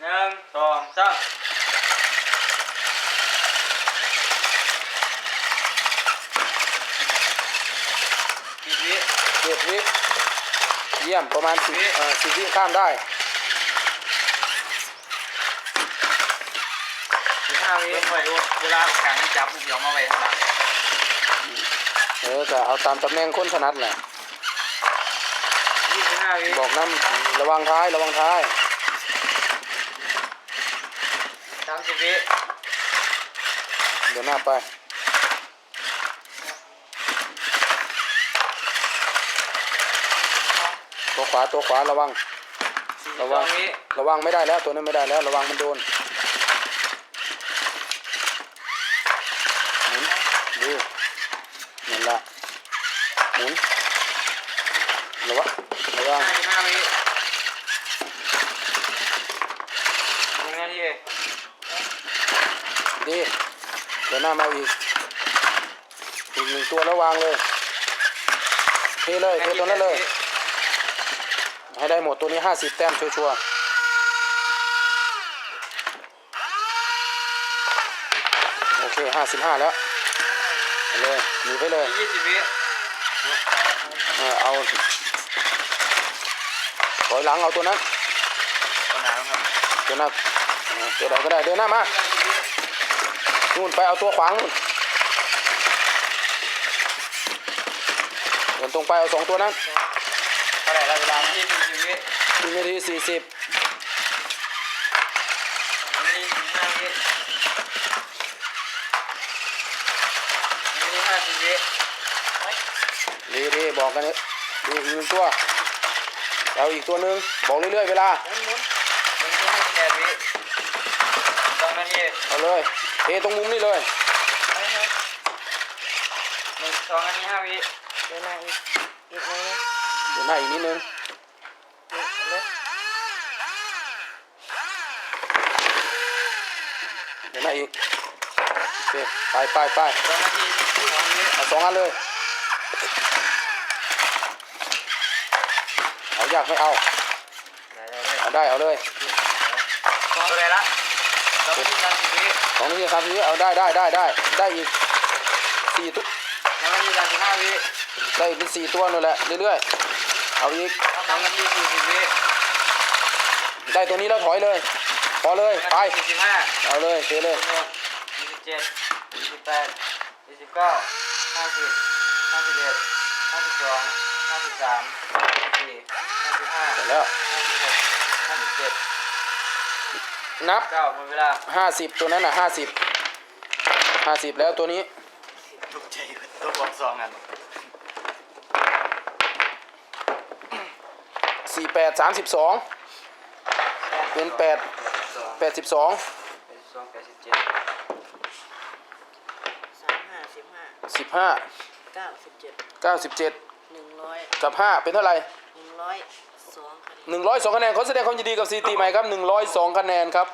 หนึ่งสองสามสิบวิเจ็ดวิเยี่ยมประมาณสิบเอ่อสิบวิข้ามได้สิบห้าวิเว้นไว้ด้วยเวลากลางให้จับมันเสียวมาไว้ข้างหลังเออแต่เอาตามตำแหน่งคนถนัดแหละยี่สิบห้าวิบอกน้ำระวังท้ายระวังท้าย สามสิบวิเดี๋ยวหน้าไปตัวขวาตัวขวาระวังสี่สิระบสวัองงวิระวังไม่ได้แล้วตัวนั้นไม่ได้แล้ว ระวังมันโดนหมุนดูนั่นละหมุนระวังระวังห้าสิบห้าวิหนึ่งนาที ดี เดี๋ยวหน้ามาอีก อีกหนึ่งตัวแล้ววางเลย เทเลย เทตัวนั้นเลย ให้ได้หมดตัวนี้ห้าสิบแต้มชัวร์ๆโอเคห้าสิบห้าแล้วไปเลยหนีไปเลยยี่สิบวิเออเอาถอยหลังเอาตัวนั้นปัญหาครับตัวนั้นเออตัวใดก็ได้เดินหน้ามา นู่นไปเอาตัวขวางนู่นเดินตรงไปเอาสองตัวนั้นเท่าไหร่ละเวลายี่สิบวิหนึ่งนาทีสี่สิบยี่สิบห้าวิยี่สิบห้าสิบวิดีดีบอกกันเนี่ยดีอีกหนึ่งตัวเอาอีกตัวหนึ่งบอกเรื่อยๆเวลาหมุนหมุนหนึ่งที่ห้าสิบแปดวิ สองนาทีเอาเลย เทตรงมุมนี่เลยหนึ่งสองนาทีห้าวิเดินหน้าอีกอีกหน่อยนึงเดี๋ยวหน้าอีกนิดนึงอีกเลยเดี๋ยวหน้าอีกโอเคไปไปไปสองนาทีสองวิเอาสองอันเลย เอาอยากไม่เอา ได้ได้ได้เอาได้เอาเลย สองเลยละ สองนาทีสามสิบวิสองนาทีสามสิบวิเอาได้ได้ได้ได้ได้อีกสี่ตัวสองนาทีสามสิบห้าวิได้อีกเป็นสี่ตัวนู่นแหละเรื่อยๆเอาอีกสองนาทีสี่สิบวิได้ตัวนี้แล้วถอยเลย พอเลยไปสี่สิบห้าเอาเลยเทเลยยี่สิบเจ็ดยี่สิบแปดยี่สิบเก้าห้าสิบห้าสิบเอ็ดห้าสิบสองห้าสิบสามห้าสิบสี่ห้าสิบห้าเสร็จแล้วห้าสิบหกห้าสิบเจ็ด นับเก้าหมดเวลาห้าสิบตัวนั้นน่ะห้าสิบห้าสิบแล้วตัวนี้ทุกใจตัวบอกสองอันสี่แปดสามสิบสองเป็นแปดสองแปดสิบสองแปดสิบสองแปดสิบเจ็ดสามห้าสิบห้าสิบห้าเก้าสิบเจ็ดเก้าสิบเจ็ดหนึ่งร้อยกับห้าเป็นเท่าไหร่หนึ่ง ร้อยสองคะแนนหนึ่งร้อยสองคะแนนขอแสดงความยินดีกับซีตีใหม่ครับหนึ่งร้อยสองคะแนนครับ